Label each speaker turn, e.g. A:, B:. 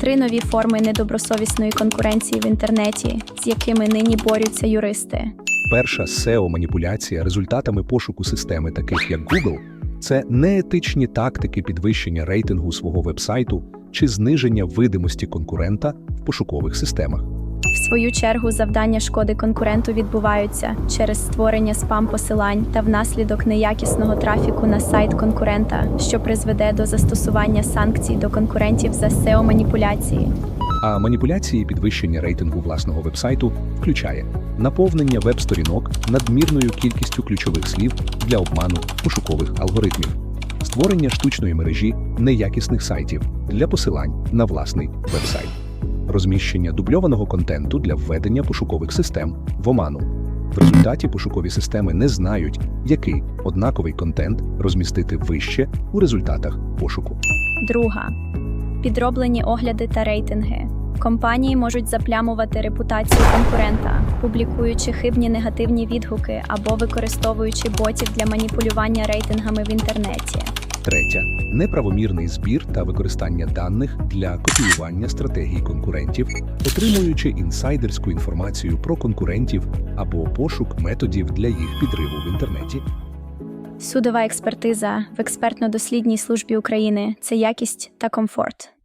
A: Три нові форми недобросовісної конкуренції в інтернеті, з якими нині борються юристи.
B: Перша SEO-маніпуляція результатами пошуку системи, таких як Google, це неетичні тактики підвищення рейтингу свого вебсайту чи зниження видимості конкурента в пошукових системах.
A: Свою чергу завдання шкоди конкуренту відбуваються через створення спам-посилань та внаслідок неякісного трафіку на сайт конкурента, що призведе до застосування санкцій до конкурентів за SEO-маніпуляції.
B: А маніпуляції підвищення рейтингу власного вебсайту включає наповнення веб-сторінок надмірною кількістю ключових слів для обману пошукових алгоритмів, створення штучної мережі неякісних сайтів для посилань на власний вебсайт, розміщення дубльованого контенту для введення пошукових систем в оману. В результаті пошукові системи не знають, який однаковий контент розмістити вище у результатах пошуку.
A: Друга підроблені огляди та рейтинги. Компанії можуть заплямувати репутацію конкурента, публікуючи хибні негативні відгуки або використовуючи ботів для маніпулювання рейтингами в інтернеті.
B: Третя неправомірний збір та використання даних для копіювання стратегій конкурентів, отримуючи інсайдерську інформацію про конкурентів або пошук методів для їх підриву в інтернеті.
A: Судова експертиза в експертно-дослідній службі України це якість та комфорт.